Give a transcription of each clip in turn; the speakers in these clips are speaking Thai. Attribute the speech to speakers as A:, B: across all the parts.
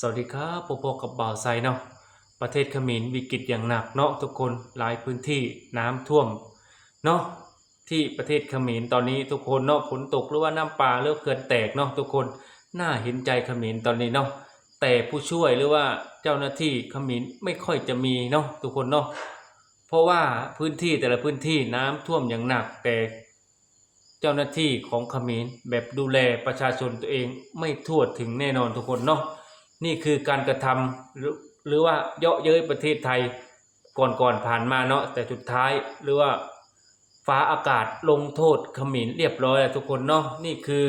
A: สวัสดีครับพบกับบ่าวไซเนาะประเทศเขมรวิกฤตอย่างหนักเนาะทุกคนหลายพื้นที่น้ำท่วมเนาะที่ประเทศเขมรตอนนี้ทุกคนเนาะฝนตกหรือว่าน้ำป่าหรือเขื่อนแตกเนาะทุกคนน่าเห็นใจเขมรตอนนี้เนาะแต่ผู้ช่วยหรือว่าเจ้าหน้าที่เขมรไม่ค่อยจะมีเนาะทุกคนเนาะเพราะว่าพื้นที่แต่ละพื้นที่น้ำท่วมอย่างหนักแต่เจ้าหน้าที่ของเขมรแบบดูแลประชาชนตัวเองไม่ทั่วถึงแน่นอนทุกคนเนาะ นี่คือการกระทำหรือหรือว่าเยาะเย้ยประเทศไทยก่อนก่อนผ่านมาเนาะแต่สุดท้ายหรือว่าฟ้าอากาศลงโทษขมรเรียบร้อยแล้วทุกคนเนาะนี่คือ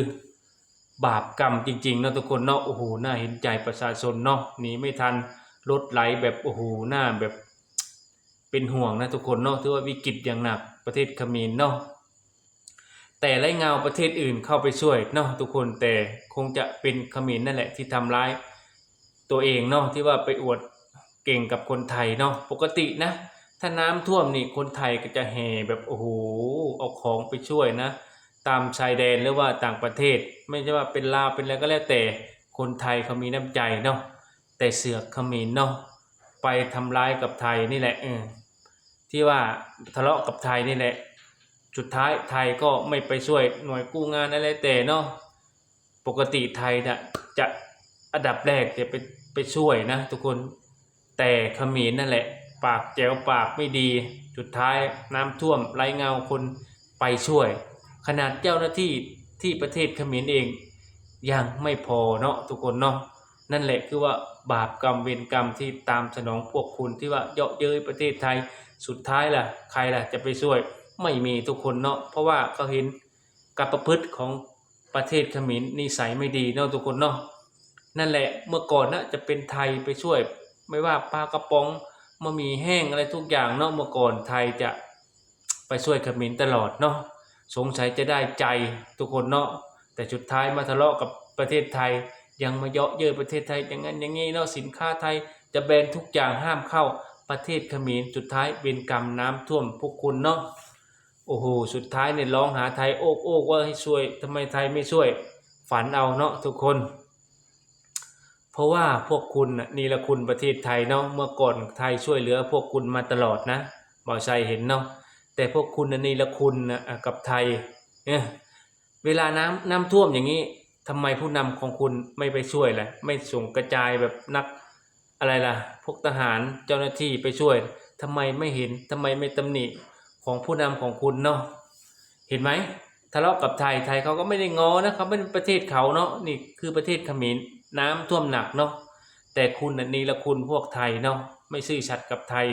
A: บาปกรรมจริงๆเนาะทุกคนเนาะโอ้โหน่าเห็นใจประชาชนเนาะหนีไม่ทันรถไหลแบบโอ้โหหน้าแบบเป็นห่วงนะทุกคนเนาะถือว่าวิกฤตอย่างหนักประเทศขมรเนาะแต่ไล่เงาประเทศอื่นเข้าไปช่วยเนาะทุกคนแต่คงจะเป็นขมรนั่นแหละที่ทำร้าย ตัวเองเนาะที่ว่าไปอวดเก่งกับคนไทยเนาะปกตินะ ถ้าน้ำท่วมนี่คนไทยก็จะแห่แบบโอ้โหเอาของไปช่วยนะ ตามชายแดนหรือว่าต่างประเทศ ไม่ใช่ว่าเป็นลาวเป็นอะไรก็แล้วแต่คนไทยเขามีน้ำใจเนาะแต่เสือกเขมรเนาะไปทำร้ายกับไทยนี่แหละเออที่ว่าทะเลาะกับไทยนี่แหละสุดท้ายไทยก็ไม่ไปช่วยหน่วยกู้งานอะไรแต่เนาะปกติไทยนะจะอันดับแรกจะไป ไปช่วยนะทุกคนแต่เขมรนั่นแหละ ปากแจวปากไม่ดีสุดท้ายน้ำท่วมไร้เงาคนไปช่วย ขนาดเจ้าหน้าที่ที่ประเทศเขมรเอง ยังไม่พอเนาะทุกคนเนาะนั่นแหละคือว่าบาปกรรมเวรกรรมที่ตามสนองพวกคุณที่ว่าเยาะเย้ยประเทศไทยสุดท้ายล่ะ ใครล่ะจะไปช่วย ไม่มีทุกคนเนาะเพราะว่าเขาเห็นการประพฤติของประเทศเขมรนิสัยไม่ดีเนาะทุกคนเนาะ นั่นแหละเมื่อก่อนนะจะเป็นไทยไปช่วย ไม่ว่าปลากระป๋องมะมีแห้งอะไรทุกอย่างเนาะเมื่อก่อนไทยจะไปช่วยเขมรตลอดเนาะสงสัยจะได้ใจทุกคนเนาะแต่สุดท้ายมาทะเลาะกับประเทศไทย ยังมาเยาะเย้ยประเทศไทยอย่างนั้นอย่างนี้เนาะสินค้าไทยจะแบนทุกอย่างห้ามเข้าประเทศเขมรสุดท้ายเป็นกรรมน้ำท่วมพวกคุณเนาะโอ้โหสุดท้ายเนี่ยร้องหาไทยโอกโอกว่าให้ช่วยทำไมไทยไม่ช่วย ฝันเอาเนาะทุกคน เพราะว่าพวกคุณนี่ละคุณประเทศไทยเนาะเมื่อก่อนไทยช่วยเหลือ พวกคุณมาตลอดนะบ่าวชัยเห็นเนาะแต่พวกคุณนี่ละคุณนะกับไทยเนี่ยเวลาน้ำน้ำท่วมอย่างนี้ทำไมผู้นำของคุณไม่ไปช่วยล่ะไม่ส่งกระจายแบบนักอะไรล่ะ พวกทหารเจ้าหน้าที่ไปช่วยทำไมไม่เห็นทำไมไม่ตำหนิของผู้นำของคุณเนาะเห็นไหมทะเลาะกับไทยไทยเขาก็ไม่ได้งอนะเขาเป็นประเทศเขาเนาะนี่คือประเทศเขมร น้ำท่วมหนักเนาะแต่คุณนี่ละคุณพวกไทยเนาะไม่ซื่อสัตย์กับไทย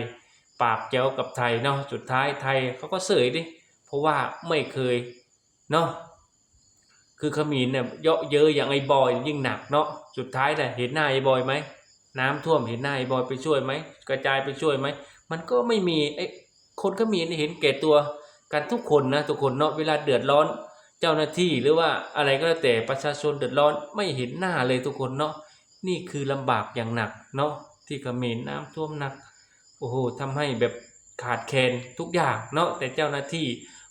A: ปากแก้วกับไทยเนาะสุดท้ายไทยเขาก็เสยดิเพราะว่าไม่เคยเนาะคือขมรเนี่ยเยาะเย้ยอย่างไอ้บอยยิ่งหนักเนาะสุดท้ายน่ะเห็นหน้าไอ้บอยไหมน้ำท่วมเห็นหน้าไอ้บอยไปช่วยไหมกระจายไปช่วยไหมมันก็ไม่มีไอ้คนก็มีเห็นแก่ตัวกันทุกคนนะทุกคนเนาะเวลาเดือดร้อน จ้าหน้าที่หรือว่าอะไรก็แล้วแต่ประชาชนเดือดร้อนไม่เห็นหน้าเลยทุกคนเนาะนี่คือลำบากอย่างหนักเนาะที่เขมรน้ำท่วมหนักโอ้โหทำให้แบบขาดแคลนทุกอย่างเนาะแต่เจ้าหน้าที่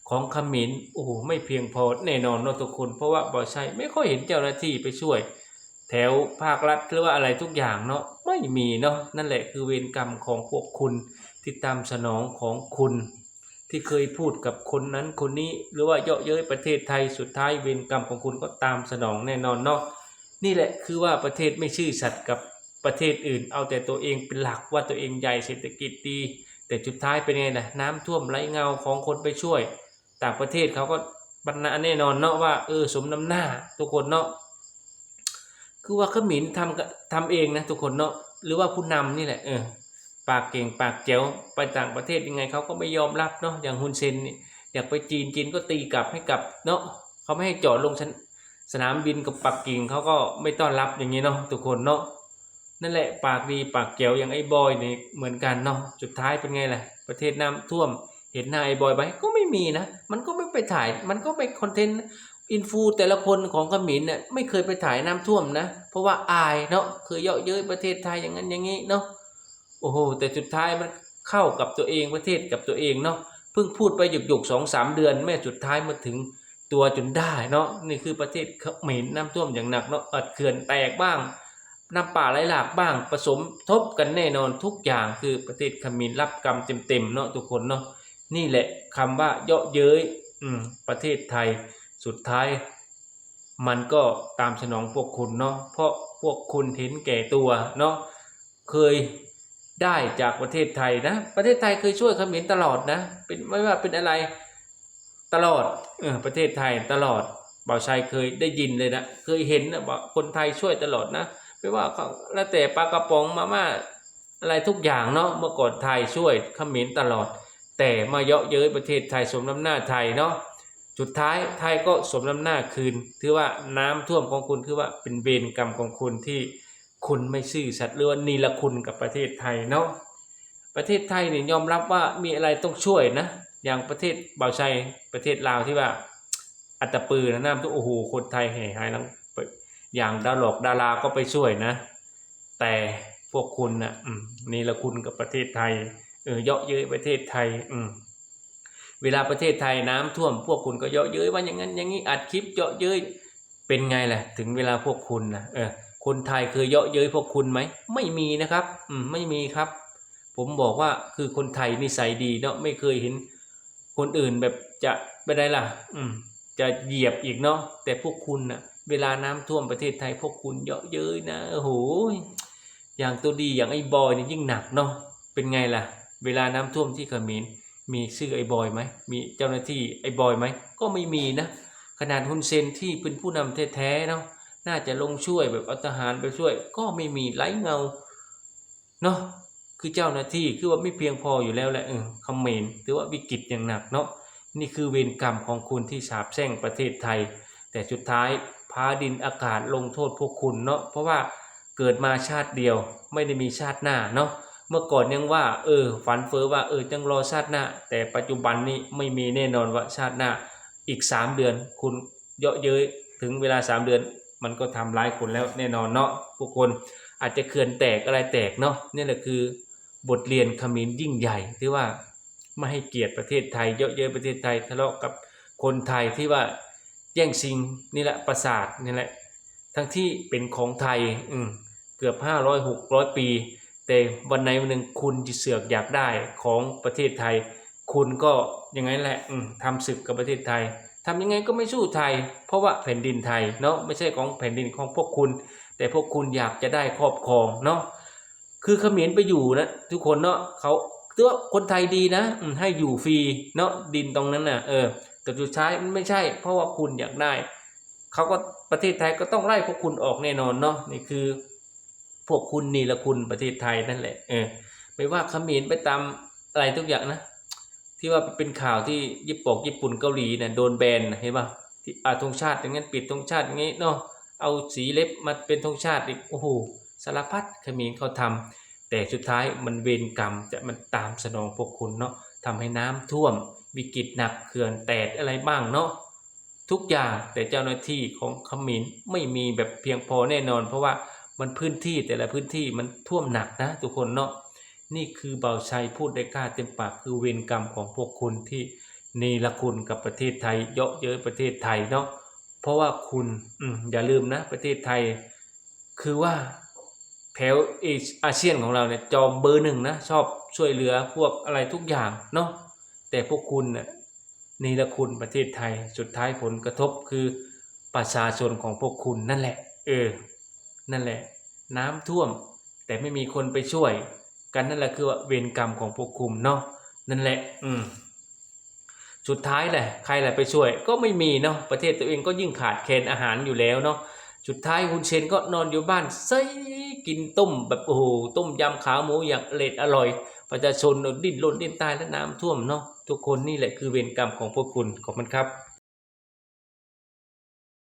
A: ของเขมรโอ้โหไม่เพียงพอแน่นอนเนาะทุกคน เพราะว่าบ่อชัยไม่ค่อยเห็นเจ้าหน้าที่ไปช่วย แถวภาครัฐหรือว่าอะไรทุกอย่างเนาะไม่มีเนาะนั่นแหละคือเวรกรรมของพวกคุณที่ตามสนองของคุณ ที่เคยพูดกับคนนั้นคนนี้หรือว่าเยาะเย้ยประเทศไทยสุดท้ายเวรกรรมของคุณก็ตามสนองแน่นอนเนาะนี่แหละคือว่าประเทศไม่ซื่อสัตย์กับประเทศอื่น เอาแต่ตัวเองเป็นหลักว่าตัวเองใหญ่เศรษฐกิจดี แต่สุดท้ายเป็นไงนะน้ำท่วมไร้เงาของคนไปช่วย ต่างประเทศเขาก็บรรณาแน่นอนเนาะว่าเออสมน้ำหน้าทุกคนเนาะคือว่าเขมินทำทำเองนะทุกคนเนาะหรือว่าผู้นำนี่แหละเออ ปากเก่งปากเจ๋วไปต่างประเทศยังไงเขาก็ไม่ยอมรับเนาะอย่างฮุนเซนนี่อยากไปจีนจีนก็ตีกลับให้กลับเนาะเขาไม่ให้จอดลงสนสนามบินกับปักกิ่งเขาก็ไม่ต้อนรับอย่างนี้เนาะทุกคนเนาะนั่นแหละปากดีปากเจ๋วอย่างไอ้บอยเนี่ยเหมือนกันเนาะสุดท้ายเป็นไงล่ะ ประเทศน้ำท่วม เห็นหน้าไอ้บอยไหมก็ไม่มีนะ มันก็ไม่ไปถ่าย มันก็ไม่คอนเทนต์อินฟูแต่ละคนของขมินเนี่ยไม่เคยไปถ่ายน้ำท่วมนะ เพราะว่าอายเนาะเคยเยาะเย้ยประเทศไทยอย่างนั้นอย่างนี้เนาะ โอ้โห แต่สุดท้ายมันเข้ากับตัวเองประเทศกับตัวเองเนาะเพิ่งพูดไปหยุกหยุกสองสามเดือน แม่สุดท้ายมาถึงตัวจนได้เนาะนี่คือประเทศเขมรน้ำท่วมอย่างหนักเนาะอัดเขื่อนแตกบ้าง น้ำป่าไหลหลากบ้างผสมทบกันแน่นอนทุกอย่างคือประเทศเขมรรับกรรมเต็มๆเนาะทุกคนเนาะนี่แหละคำว่าเยาะเย้ยอืมประเทศไทยสุดท้าย มันก็ตามสนองพวกคุณเนาะเพราะพวกคุณเห็นแก่ตัวเนาะเคย ได้จากประเทศไทยนะ ประเทศไทยเคยช่วยเขมรตลอดนะ เป็นไม่ว่าเป็นอะไรตลอดเออประเทศไทยตลอดบ่าวชัยเคยได้ยินเลยนะเคยเห็นนะว่าคนไทยช่วยตลอดนะไม่ว่าแล้วแต่ปลากระป๋องมาม่าอะไรทุกอย่างเนาะเมื่อก่อนไทยช่วยเขมรตลอด แต่มาเยาะเย้ยประเทศไทยสมน้ำหน้าไทยเนาะสุดท้ายไทยก็สมน้ำหน้าคืน ถือว่าน้ำท่วมของคุณคือว่าเป็นเวรกรรมของคุณที่ คุณไม่ซื่อสัตย์หรือว่านีละคุณกับประเทศไทยเนาะประเทศไทยเนี่ยยอมรับว่ามีอะไรต้องช่วยนะ อย่างประเทศบ่าวชัยประเทศลาวที่ว่า อัตปือนะน้ำท่วมโอ้โหคนไทยแห่หายหลังอย่างดาวหลอกดาราก็ไปช่วยนะ แต่พวกคุณนะนีละคุณกับประเทศไทยเออเยาะเย้ยประเทศไทย อืมเวลาประเทศไทยน้ำท่วม พวกคุณก็เยาะเย้ยว่าอย่างนั้นอย่างนี้อัดคลิปเยาะเย้ยเป็นไงล่ะ ถึงเวลาพวกคุณนะเออ คนไทยเคยเยาะเย้ยพวกคุณไหม ไม่มีนะครับอืมไม่มีครับ ผมบอกว่าคือคนไทยนิสัยดีเนาะไม่เคยเห็นคนอื่นแบบจะไปได้ล่ะ อืมจะเหยียบอีกเนาะแต่พวกคุณนะเวลาน้ำท่วมประเทศไทยพวกคุณเยาะเย้ยนะโอ้โหอย่างตัวดีอย่างไอ้บอยนี่ยิ่งหนักเนาะเป็นไงล่ะ เวลาน้ำท่วมที่เขมรมีชื่อไอ้บอยไหมมีเจ้าหน้าที่ไอ้บอยไหมก็ไม่มีนะ ขนาดฮุนเซนที่เป็นผู้นำแท้ๆเนาะ น่าจะลงช่วยแบบเอาทหารไปช่วย ก็ไม่มีไร้เงาเนาะคือเจ้าหน้าที่คือว่าไม่เพียงพออยู่แล้วแหละเออคอมเมนต์ถือว่าวิกฤตอย่างหนักเนาะนี่คือเวรกรรมของคุณที่สาบแช่งประเทศไทย แต่สุดท้ายพาดินอากาศลงโทษพวกคุณเนาะเพราะว่าเกิดมาชาติเดียวไม่ได้มีชาติหน้าเนาะเมื่อก่อนยังว่า เออ ฝันเฟอ้อว่าเออจังรอชาติหน้า แต่ปัจจุบันนี้ไม่มีแน่นอนว่าชาติหน้าอีกสามเดือน คุณเยาะเย้ยถึงเวลาสามเดือน มันก็ทำร้ายคุณแล้วแน่นอนเนาะผู้คนอาจจะเขื่อนแตกอะไรแตกเนาะนี่แหละคือบทเรียนขมิ้นยิ่งใหญ่ที่ว่าไม่ให้เกียรติประเทศไทยเยาะเย้ยประเทศไทยทะเลาะกับคนไทยที่ว่าแย่งชิงนี่แหละประสาทนี่แหละ ทั้งที่เป็นของไทยอืเกือบห้าร้อยหกร้อยปี แต่วันไหนวันหนึ่งคุณจะเสือกอยากได้ของประเทศไทย คุณก็ยังไงแหละทำศึกกับประเทศไทย ทำยังไงก็ไม่สู้ไทย เพราะว่าแผ่นดินไทยเนาะไม่ใช่ของแผ่นดินของพวกคุณ แต่พวกคุณอยากจะได้ครอบครองเนาะคือเขมรไปอยู่นะทุกคนเนาะเขาตัวคนไทยดีนะให้อยู่ฟรีเนาะดินตรงนั้นน่ะเออแต่สุดท้ายมันไม่ใช่ เพราะว่าคุณอยากได้เขาก็ประเทศไทยก็ต้องไล่พวกคุณออกแน่นอนเนาะนี่คือ พวกคุณนี่ละคุณประเทศไทยนั่นแหละเออไม่ว่าเขมรไปตามอะไรทุกอย่างนะ ที่ว่าเป็นข่าวที่ญี่ปุ่นญี่ปุ่นเกาหลีเนี่ยโดนแบนเห็นป่ะที่อาธงชาติอย่างนั้นปิดธงชาติอย่างนี้เนาะเอาสีเล็บมาเป็นธงชาติอีกโอ้โหสารพัดขมรเขาทำแต่สุดท้ายมันเวรกรรมจะมันตามสนองพวกคุณเนาะทำให้น้ำท่วม วิกฤตหนักเขื่อนแตกอะไรบ้างเนาะทุกอย่างแต่เจ้าหน้าที่ของขมรไม่มีแบบเพียงพอแน่นอน เพราะว่ามันพื้นที่แต่ละพื้นที่มันท่วมหนักนะทุกคนเนาะ นี่คือเบาชัยพูดได้กล้าเต็มปากคือเวรกรรมของพวกคุณที่นีละคุณกับประเทศไทย เยาะเย้ยประเทศไทยเนาะเพราะว่าคุณออย่าลืมนะประเทศไทย คือว่าแถวเอเชอาเซียนของเราเนี่ยจอมเบอร์หนึ่งนะชอบช่วยเหลือพวกอะไรทุกอย่างเนาะแต่พวกคุณน่ะนีละคุณประเทศไทยสุดท้ายผลกระทบคือประชาชนของพวกคุณนั่นแหละ เออ นั่นแหละ น้ำท่วม แต่ไม่มีคนไปช่วย กันนั่นแหละคือว่าเวรกรรมของพวกคุณเนาะนั่นแหละ อืมสุดท้ายแหละใครแหละไปช่วย ก็ไม่มีเนาะประเทศตัวเองก็ยิ่งขาดแคลนอาหารอยู่แล้วเนาะสุดท้ายฮุนเซนก็นอนอยู่บ้านใส่กินต้มแบบโอ้โหต้มยำขาหมูอย่างอร็ดอร่อย ประชาชนดิ้นรนดิ้นตายและน้ำท่วมเนาะทุกคนนี่แหละคือเวรกรรมของพวกคุณขอบคุณครับ